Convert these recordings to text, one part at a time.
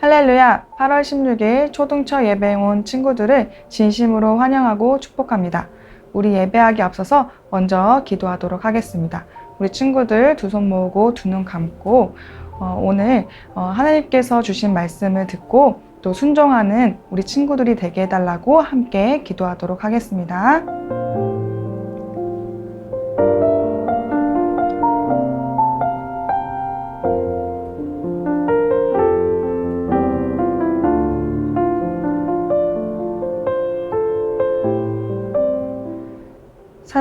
할렐루야! 8월 16일 초등처 예배에 온 친구들을 진심으로 환영하고 축복합니다. 우리 예배하기 앞서서 먼저 기도하도록 하겠습니다. 우리 친구들 두 손 모으고 두 눈 감고 어, 오늘 어, 하나님께서 주신 말씀을 듣고 또 순종하는 우리 친구들이 되게 해달라고 함께 기도하도록 하겠습니다.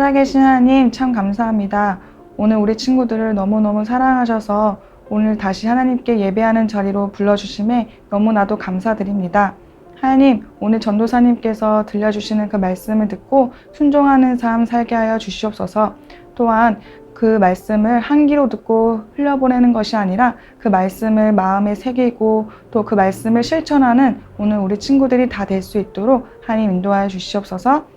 살아계신 하나님 참 감사합니다. 오늘 우리 친구들을 너무너무 사랑하셔서 오늘 다시 하나님께 예배하는 자리로 불러주심에 너무나도 감사드립니다. 하나님, 오늘 전도사님께서 들려주시는 그 말씀을 듣고 순종하는 삶 살게 하여 주시옵소서. 또한 그 말씀을 한 귀로 듣고 흘려보내는 것이 아니라 그 말씀을 마음에 새기고 또 그 말씀을 실천하는 오늘 우리 친구들이 다 될 수 있도록 하나님 인도하여 주시옵소서.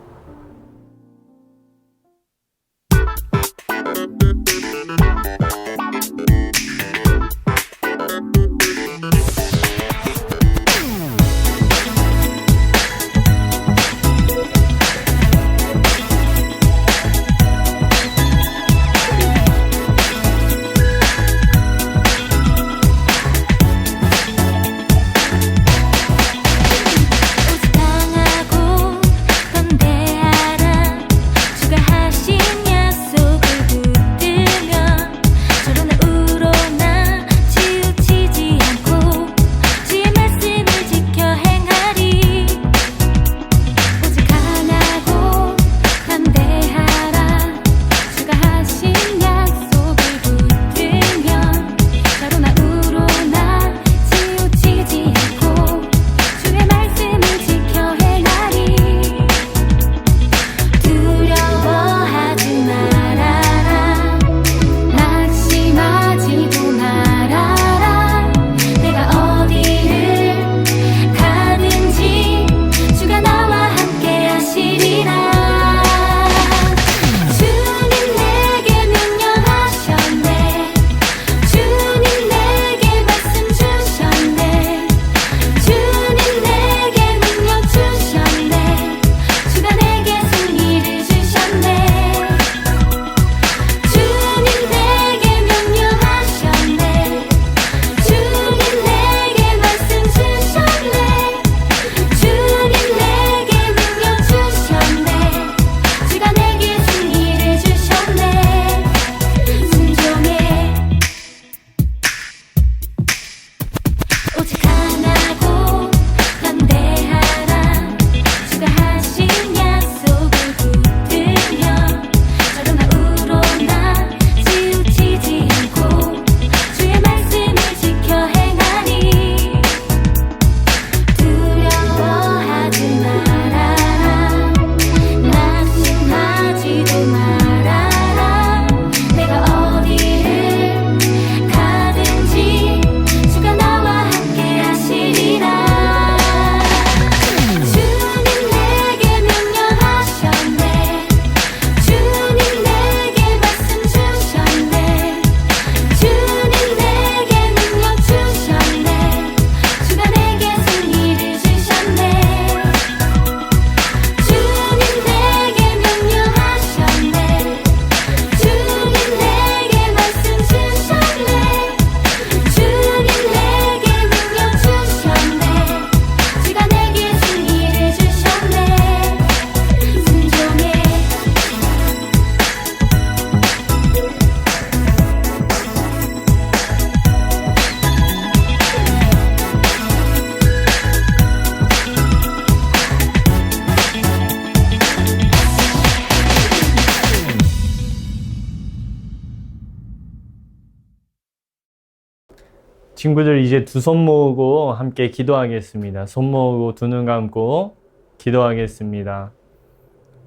친구들 이제 두 손 모으고 함께 기도하겠습니다. 손 모으고 두 눈 감고 기도하겠습니다.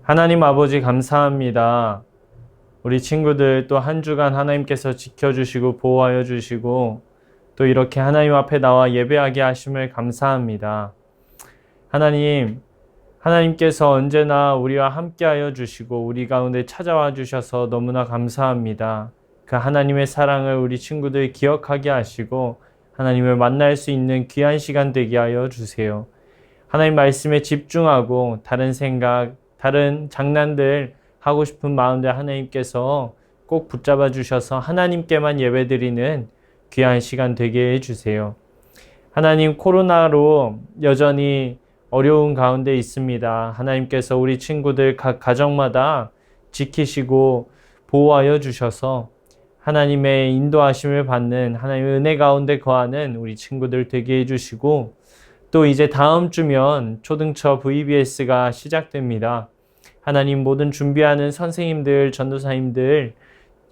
하나님 아버지 감사합니다. 우리 친구들 또 한 주간 하나님께서 지켜주시고 보호하여 주시고 또 이렇게 하나님 앞에 나와 예배하게 하심을 감사합니다. 하나님, 하나님께서 언제나 우리와 함께하여 주시고 우리 가운데 찾아와 주셔서 너무나 감사합니다. 그 하나님의 사랑을 우리 친구들 기억하게 하시고 하나님을 만날 수 있는 귀한 시간 되게 하여 주세요. 하나님 말씀에 집중하고 다른 생각, 다른 장난들 하고 싶은 마음들 하나님께서 꼭 붙잡아 주셔서 하나님께만 예배드리는 귀한 시간 되게 해 주세요. 하나님 코로나로 여전히 어려운 가운데 있습니다. 하나님께서 우리 친구들 각 가정마다 지키시고 보호하여 주셔서 하나님의 인도하심을 받는 하나님의 은혜 가운데 거하는 우리 친구들 되게 해주시고 또 이제 다음 주면 초등처 VBS가 시작됩니다. 하나님 모든 준비하는 선생님들, 전도사님들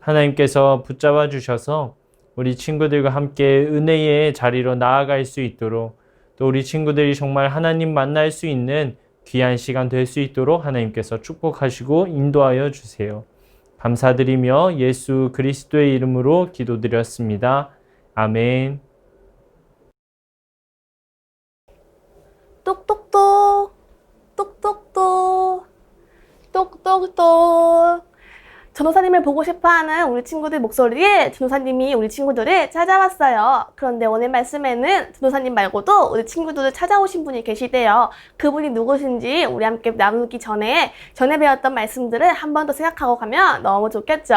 하나님께서 붙잡아 주셔서 우리 친구들과 함께 은혜의 자리로 나아갈 수 있도록 또 우리 친구들이 정말 하나님 만날 수 있는 귀한 시간 될 수 있도록 하나님께서 축복하시고 인도하여 주세요. 감사드리며 예수 그리스도의 이름으로 기도드렸습니다. 아멘. 똑똑똑 똑똑똑 똑똑똑 전도사님을 보고 싶어하는 우리 친구들 목소리에 전도사님이 우리 친구들을 찾아왔어요. 그런데 오늘 말씀에는 전도사님 말고도 우리 친구들을 찾아오신 분이 계시대요. 그분이 누구신지 우리 함께 나누기 전에 전에 배웠던 말씀들을 한 번 더 생각하고 가면 너무 좋겠죠.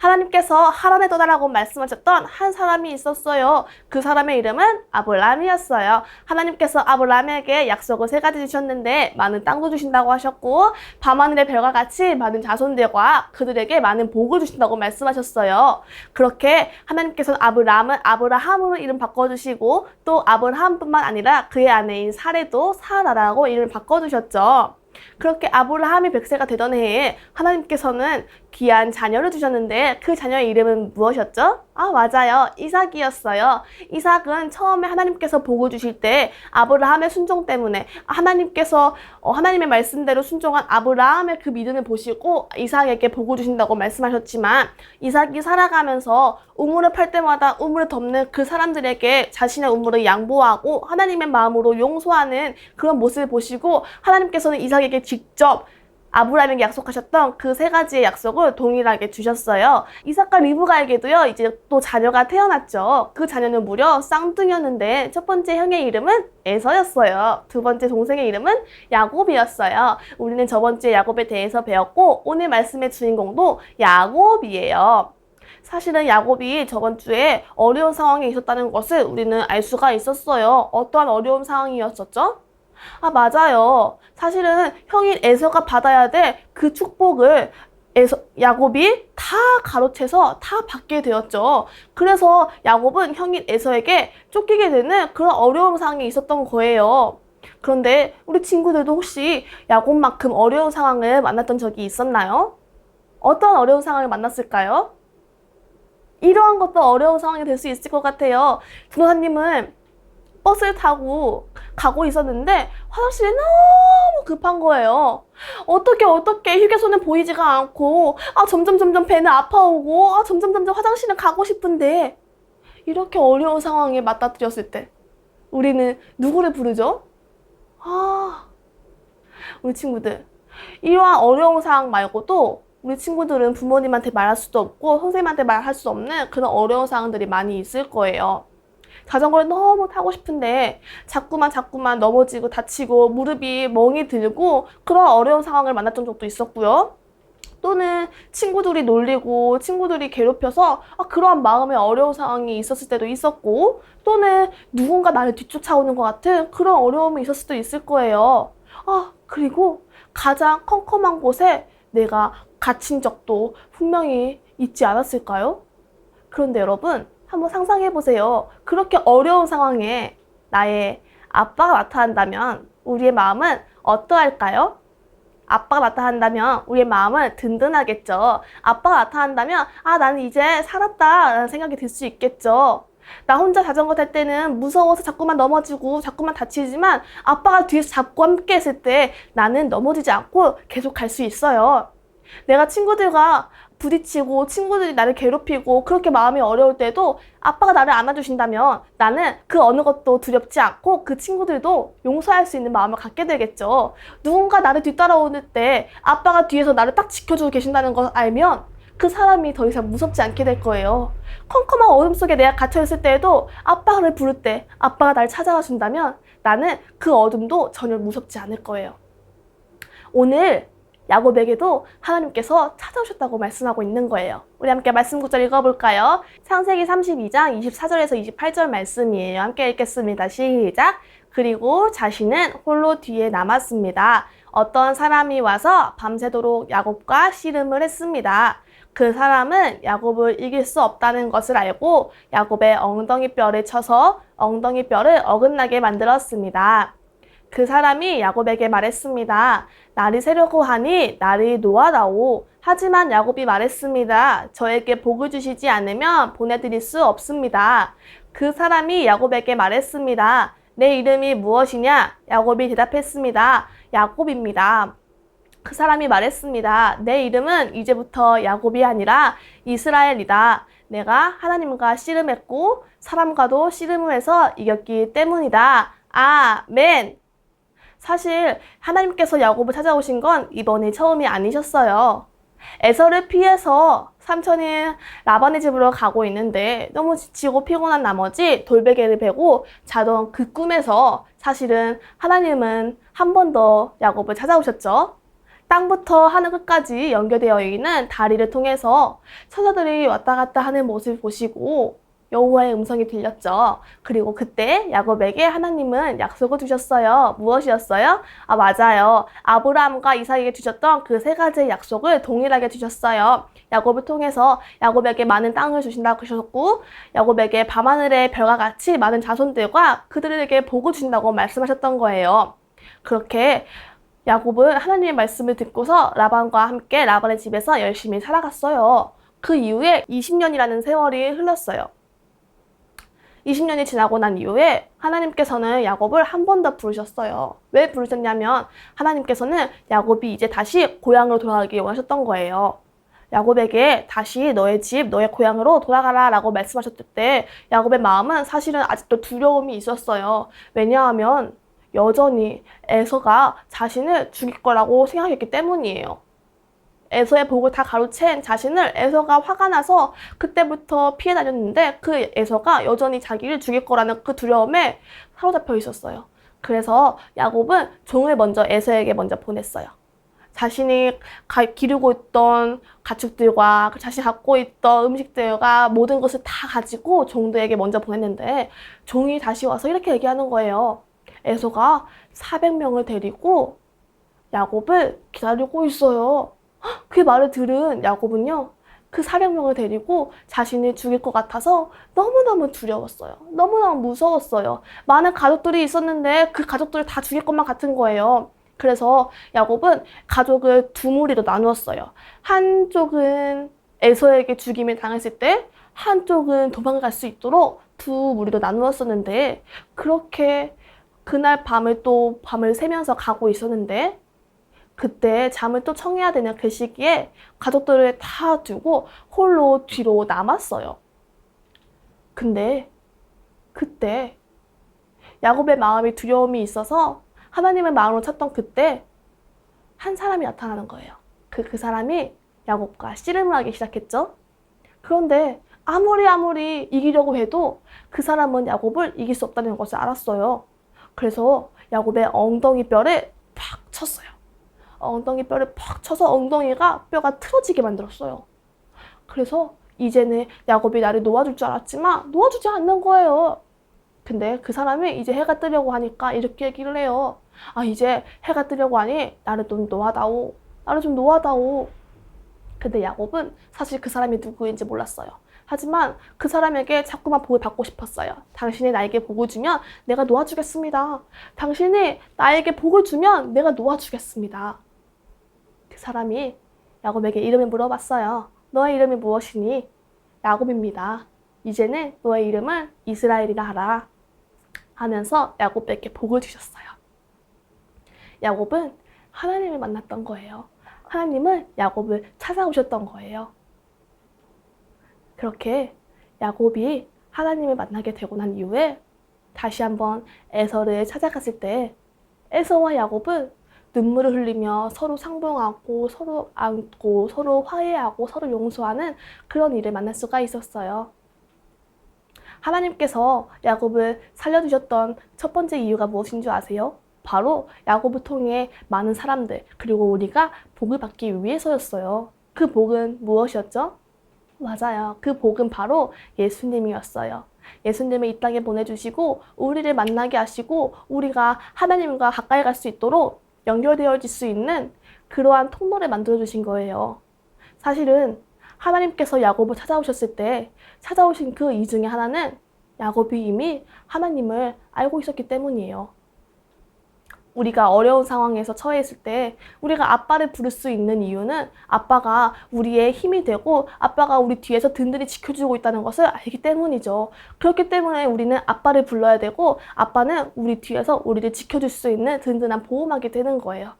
하나님께서 하란에 떠나라고 말씀하셨던 한 사람이 있었어요. 그 사람의 이름은 아브라함이었어요. 하나님께서 아브라함에게 약속을 세 가지 주셨는데 많은 땅도 주신다고 하셨고 밤하늘의 별과 같이 많은 자손들과 그들에게 많은 복을 주신다고 말씀하셨어요. 그렇게 하나님께서는 아브라함은 아브라함으로 이름 바꿔주시고 또 아브라함뿐만 아니라 그의 아내인 사레도 사라라고 이름을 바꿔주셨죠. 그렇게 아브라함이 100세가 되던 해에 하나님께서는 귀한 자녀를 주셨는데 그 자녀의 이름은 무엇이었죠? 아, 맞아요. 이삭이었어요. 이삭은 처음에 하나님께서 복을 주실 때 아브라함의 순종 때문에 하나님께서 어, 하나님의 말씀대로 순종한 아브라함의 그 믿음을 보시고 이삭에게 복을 주신다고 말씀하셨지만 이삭이 살아가면서 우물을 팔 때마다 우물을 덮는 그 사람들에게 자신의 우물을 양보하고 하나님의 마음으로 용서하는 그런 모습을 보시고 하나님께서는 이삭에게 직접 아브라함에게 약속하셨던 그 세 가지의 약속을 동일하게 주셨어요. 이삭과 리브가에게도요, 이제 또 자녀가 태어났죠. 그 자녀는 무려 쌍둥이였는데, 첫 번째 형의 이름은 에서였어요. 두 번째 동생의 이름은 야곱이었어요. 우리는 저번 주에 야곱에 대해서 배웠고, 오늘 말씀의 주인공도 야곱이에요. 사실은 야곱이 저번 주에 어려운 상황에 있었다는 것을 우리는 알 수가 있었어요. 어떠한 어려운 상황이었었죠? 아, 맞아요. 사실은 형인 에서가 받아야 될 그 축복을 에서, 야곱이 다 가로채서 다 받게 되었죠. 그래서 야곱은 형인 에서에게 쫓기게 되는 그런 어려운 상황이 있었던 거예요. 그런데 우리 친구들도 혹시 야곱만큼 어려운 상황을 만났던 적이 있었나요? 어떤 어려운 상황을 만났을까요? 이러한 것도 어려운 상황이 될 수 있을 것 같아요. 전도사님은 버스를 타고 가고 있었는데 화장실이 너무 급한 거예요. 어떻게 어떻게 휴게소는 보이지가 않고 아 점점 점점 배는 아파오고 아 점점 점점 화장실을 가고 싶은데 이렇게 어려운 상황에 맞닥뜨렸을 때 우리는 누구를 부르죠? 아 우리 친구들 이러한 어려운 상황 말고도 우리 친구들은 부모님한테 말할 수도 없고 선생님한테 말할 수 없는 그런 어려운 상황들이 많이 있을 거예요. 자전거를 너무 타고 싶은데 자꾸만 자꾸만 넘어지고 다치고 무릎이 멍이 들고 그런 어려운 상황을 만났던 적도 있었고요. 또는 친구들이 놀리고 친구들이 괴롭혀서 아, 그러한 마음의 어려운 상황이 있었을 때도 있었고 또는 누군가 나를 뒤쫓아오는 것 같은 그런 어려움이 있을 수도 있을 거예요. 아, 그리고 가장 컴컴한 곳에 내가 갇힌 적도 분명히 있지 않았을까요? 그런데 여러분, 한번 상상해 보세요. 그렇게 어려운 상황에 나의 아빠가 나타난다면 우리의 마음은 어떠할까요? 아빠가 나타난다면 우리의 마음은 든든하겠죠. 아빠가 나타난다면 아 나는 이제 살았다 라는 생각이 들 수 있겠죠. 나 혼자 자전거 탈 때는 무서워서 자꾸만 넘어지고 자꾸만 다치지만 아빠가 뒤에서 잡고 함께 했을 때 나는 넘어지지 않고 계속 갈 수 있어요. 내가 친구들과 부딪히고 친구들이 나를 괴롭히고 그렇게 마음이 어려울 때도 아빠가 나를 안아주신다면 나는 그 어느 것도 두렵지 않고 그 친구들도 용서할 수 있는 마음을 갖게 되겠죠. 누군가 나를 뒤따라오는 때 아빠가 뒤에서 나를 딱 지켜주고 계신다는 걸 알면 그 사람이 더 이상 무섭지 않게 될 거예요. 컴컴한 어둠 속에 내가 갇혀있을 때에도 아빠를 부를 때 아빠가 날 찾아와 준다면 나는 그 어둠도 전혀 무섭지 않을 거예요. 오늘 야곱에게도 하나님께서 찾아오셨다고 말씀하고 있는 거예요. 우리 함께 말씀 구절 읽어볼까요? 창세기 32장 24절에서 28절 말씀이에요. 함께 읽겠습니다. 시작. 그리고 자신은 홀로 뒤에 남았습니다. 어떤 사람이 와서 밤새도록 야곱과 씨름을 했습니다. 그 사람은 야곱을 이길 수 없다는 것을 알고 야곱의 엉덩이 뼈를 쳐서 엉덩이 뼈를 어긋나게 만들었습니다. 그 사람이 야곱에게 말했습니다. 날이 새려고 하니 날이 노하다오. 하지만 야곱이 말했습니다. 저에게 복을 주시지 않으면 보내드릴 수 없습니다. 그 사람이 야곱에게 말했습니다. 내 이름이 무엇이냐? 야곱이 대답했습니다. 야곱입니다. 그 사람이 말했습니다. 내 이름은 이제부터 야곱이 아니라 이스라엘이다. 내가 하나님과 씨름했고 사람과도 씨름을 해서 이겼기 때문이다. 아멘. 사실 하나님께서 야곱을 찾아오신 건 이번이 처음이 아니셨어요. 에서를 피해서 삼촌인 라반의 집으로 가고 있는데 너무 지치고 피곤한 나머지 돌베개를 베고 자던 그 꿈에서 사실은 하나님은 한 번 더 야곱을 찾아오셨죠. 땅부터 하늘 끝까지 연결되어 있는 다리를 통해서 천사들이 왔다 갔다 하는 모습을 보시고 여호와의 음성이 들렸죠. 그리고 그때 야곱에게 하나님은 약속을 주셨어요. 무엇이었어요? 아 맞아요. 아브라함과 이삭에게 주셨던 그 세 가지의 약속을 동일하게 주셨어요. 야곱을 통해서 야곱에게 많은 땅을 주신다고 하셨고 야곱에게 밤하늘의 별과 같이 많은 자손들과 그들에게 복을 주신다고 말씀하셨던 거예요. 그렇게 야곱은 하나님의 말씀을 듣고서 라반과 함께 라반의 집에서 열심히 살아갔어요. 그 이후에 20년이라는 세월이 흘렀어요. 20년이 지나고 난 이후에 하나님께서는 야곱을 한 번 더 부르셨어요. 왜 부르셨냐면 하나님께서는 야곱이 이제 다시 고향으로 돌아가기 원하셨던 거예요. 야곱에게 다시 너의 집, 너의 고향으로 돌아가라 라고 말씀하셨을 때 야곱의 마음은 사실은 아직도 두려움이 있었어요. 왜냐하면 여전히 에서가 자신을 죽일 거라고 생각했기 때문이에요. 에서의 복을 다 가로챈 자신을 에서가 화가 나서 그때부터 피해 다녔는데 그 에서가 여전히 자기를 죽일 거라는 그 두려움에 사로잡혀 있었어요. 그래서 야곱은 종을 먼저 에서에게 먼저 보냈어요. 자신이 가, 기르고 있던 가축들과 그 자신이 갖고 있던 음식들과 모든 것을 다 가지고 종들에게 먼저 보냈는데 종이 다시 와서 이렇게 얘기하는 거예요. 에서가 400명을 데리고 야곱을 기다리고 있어요. 그 말을 들은 야곱은요, 그 400명을 데리고 자신을 죽일 것 같아서 너무너무 두려웠어요. 너무너무 무서웠어요. 많은 가족들이 있었는데 그 가족들을 다 죽일 것만 같은 거예요. 그래서 야곱은 가족을 두 무리로 나누었어요. 한쪽은 에서에게 죽임을 당했을 때 한쪽은 도망갈 수 있도록 두 무리로 나누었었는데 그렇게 그날 밤을 또 밤을 새면서 가고 있었는데 그때 잠을 또 청해야 되는 그 시기에 가족들을 다 두고 홀로 뒤로 남았어요. 근데 그때 야곱의 마음이 두려움이 있어서 하나님의 마음으로 찾던 그때 한 사람이 나타나는 거예요. 그, 그 사람이 야곱과 씨름을 하기 시작했죠. 그런데 아무리 아무리 이기려고 해도 그 사람은 야곱을 이길 수 없다는 것을 알았어요. 그래서 야곱의 엉덩이 뼈를 팍 쳤어요. 엉덩이 뼈를 팍 쳐서 엉덩이가 뼈가 틀어지게 만들었어요. 그래서 이제는 야곱이 나를 놓아줄 줄 알았지만 놓아주지 않는 거예요. 근데 그 사람이 이제 해가 뜨려고 하니까 이렇게 얘기를 해요. 아, 이제 해가 뜨려고 하니 나를 좀 놓아다오. 나를 좀 놓아다오. 근데 야곱은 사실 그 사람이 누구인지 몰랐어요. 하지만 그 사람에게 자꾸만 복을 받고 싶었어요. 당신이 나에게 복을 주면 내가 놓아주겠습니다. 당신이 나에게 복을 주면 내가 놓아주겠습니다. 그 사람이 야곱에게 이름을 물어봤어요. 너의 이름이 무엇이니? 야곱입니다. 이제는 너의 이름은 이스라엘이라 하라. 하면서 야곱에게 복을 주셨어요. 야곱은 하나님을 만났던 거예요. 하나님은 야곱을 찾아오셨던 거예요. 그렇게 야곱이 하나님을 만나게 되고 난 이후에 다시 한번 에서를 찾아갔을 때 에서와 야곱은 눈물을 흘리며 서로 상봉하고 서로 안고 서로 화해하고 서로 용서하는 그런 일을 만날 수가 있었어요. 하나님께서 야곱을 살려주셨던 첫 번째 이유가 무엇인 줄 아세요? 바로 야곱을 통해 많은 사람들 그리고 우리가 복을 받기 위해서였어요. 그 복은 무엇이었죠? 맞아요. 그 복은 바로 예수님이었어요. 예수님을 이 땅에 보내주시고 우리를 만나게 하시고 우리가 하나님과 가까이 갈 수 있도록 연결되어질 수 있는 그러한 통로를 만들어 주신 거예요. 사실은 하나님께서 야곱을 찾아오셨을 때 찾아오신 그 이유 중에 하나는 야곱이 이미 하나님을 알고 있었기 때문이에요. 우리가 어려운 상황에서 처해있을 때 우리가 아빠를 부를 수 있는 이유는 아빠가 우리의 힘이 되고 아빠가 우리 뒤에서 든든히 지켜주고 있다는 것을 알기 때문이죠. 그렇기 때문에 우리는 아빠를 불러야 되고 아빠는 우리 뒤에서 우리를 지켜줄 수 있는 든든한 보호막이 되는 거예요.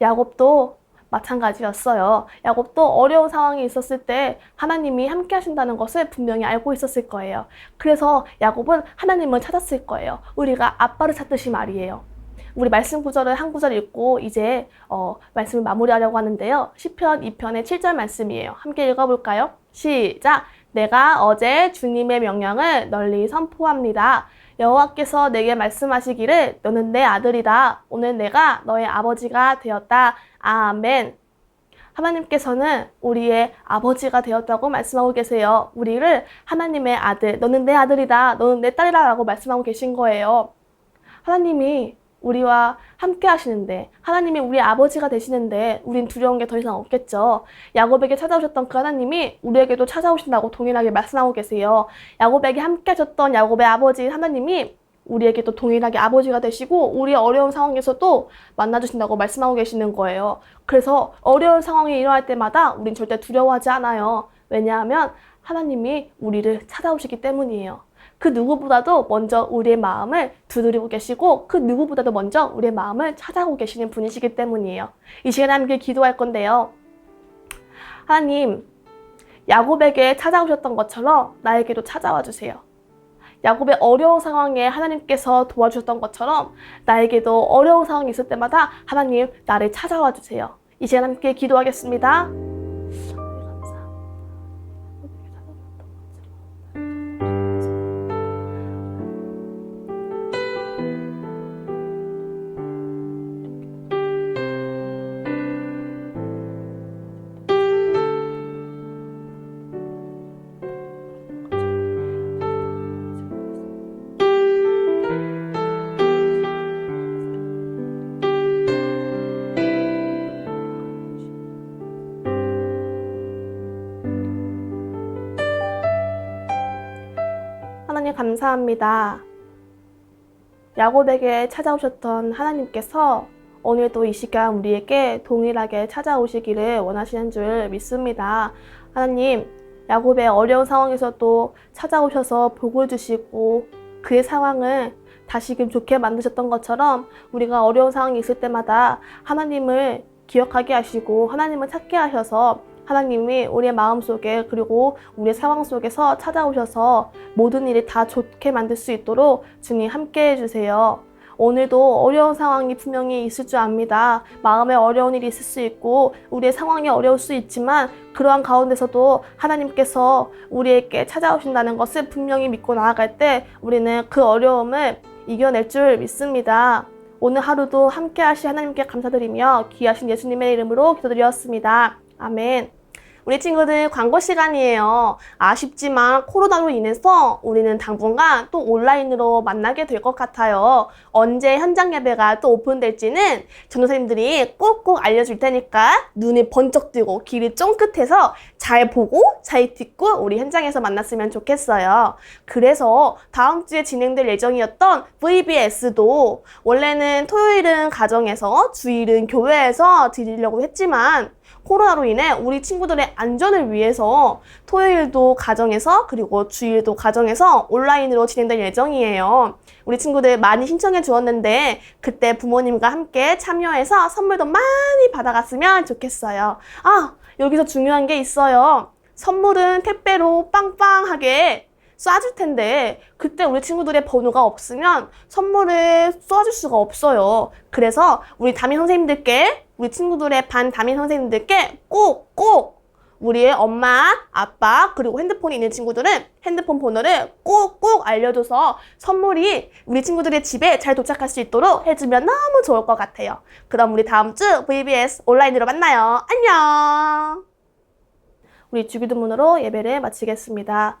야곱도 마찬가지였어요. 야곱도 어려운 상황이 있었을 때 하나님이 함께 하신다는 것을 분명히 알고 있었을 거예요. 그래서 야곱은 하나님을 찾았을 거예요. 우리가 아빠를 찾듯이 말이에요. 우리 말씀 구절을 한 구절 읽고 이제 어, 말씀을 마무리하려고 하는데요. 시편 2편의 7절 말씀이에요. 함께 읽어볼까요? 시작. 내가 어제 주님의 명령을 널리 선포합니다. 여호와께서 내게 말씀하시기를 너는 내 아들이다. 오늘 내가 너의 아버지가 되었다. 아멘. 하나님께서는 우리의 아버지가 되었다고 말씀하고 계세요. 우리를 하나님의 아들, 너는 내 아들이다. 너는 내 딸이다 라고 말씀하고 계신 거예요. 하나님이 우리와 함께 하시는데 하나님이 우리 아버지가 되시는데 우린 두려운 게 더 이상 없겠죠. 야곱에게 찾아오셨던 그 하나님이 우리에게도 찾아오신다고 동일하게 말씀하고 계세요. 야곱에게 함께 하셨던 야곱의 아버지 하나님이 우리에게도 동일하게 아버지가 되시고 우리의 어려운 상황에서도 만나주신다고 말씀하고 계시는 거예요. 그래서 어려운 상황이 일어날 때마다 우린 절대 두려워하지 않아요. 왜냐하면 하나님이 우리를 찾아오시기 때문이에요. 그 누구보다도 먼저 우리의 마음을 두드리고 계시고 그 누구보다도 먼저 우리의 마음을 찾아오고 계시는 분이시기 때문이에요. 이 시간에 함께 기도할 건데요. 하나님, 야곱에게 찾아오셨던 것처럼 나에게도 찾아와 주세요. 야곱의 어려운 상황에 하나님께서 도와주셨던 것처럼 나에게도 어려운 상황이 있을 때마다 하나님 나를 찾아와 주세요. 이 시간 함께 기도하겠습니다. 감사합니다. 야곱에게 찾아오셨던 하나님께서 오늘도 이 시간 우리에게 동일하게 찾아오시기를 원하시는 줄 믿습니다. 하나님, 야곱의 어려운 상황에서도 찾아오셔서 복을 주시고 그의 상황을 다시금 좋게 만드셨던 것처럼 우리가 어려운 상황이 있을 때마다 하나님을 기억하게 하시고 하나님을 찾게 하셔서 하나님이 우리의 마음 속에 그리고 우리의 상황 속에서 찾아오셔서 모든 일을 다 좋게 만들 수 있도록 주님 함께 해주세요. 오늘도 어려운 상황이 분명히 있을 줄 압니다. 마음에 어려운 일이 있을 수 있고 우리의 상황이 어려울 수 있지만 그러한 가운데서도 하나님께서 우리에게 찾아오신다는 것을 분명히 믿고 나아갈 때 우리는 그 어려움을 이겨낼 줄 믿습니다. 오늘 하루도 함께 하신 하나님께 감사드리며 귀하신 예수님의 이름으로 기도드렸습니다. 아멘. 우리 친구들 광고 시간이에요. 아쉽지만 코로나로 인해서 우리는 당분간 또 온라인으로 만나게 될 것 같아요. 언제 현장 예배가 또 오픈될지는 전도 사님들이 꼭꼭 알려줄 테니까 눈을 번쩍 뜨고 귀를 쫑긋해서 잘 보고 잘 듣고 우리 현장에서 만났으면 좋겠어요. 그래서 다음 주에 진행될 예정이었던 VBS도 원래는 토요일은 가정에서 주일은 교회에서 드리려고 했지만 코로나로 인해 우리 친구들의 안전을 위해서 토요일도 가정에서 그리고 주일도 가정에서 온라인으로 진행될 예정이에요. 우리 친구들 많이 신청해 주었는데 그때 부모님과 함께 참여해서 선물도 많이 받아갔으면 좋겠어요. 아, 여기서 중요한 게 있어요. 선물은 택배로 빵빵하게 쏴줄 텐데 그때 우리 친구들의 번호가 없으면 선물을 쏴줄 수가 없어요. 그래서 우리 담임 선생님들께 우리 친구들의 반 담임 선생님들께 꼭꼭 우리의 엄마, 아빠, 그리고 핸드폰이 있는 친구들은 핸드폰 번호를 꼭꼭 알려줘서 선물이 우리 친구들의 집에 잘 도착할 수 있도록 해주면 너무 좋을 것 같아요. 그럼 우리 다음 주 VBS 온라인으로 만나요. 안녕! 우리 주기도문으로 예배를 마치겠습니다.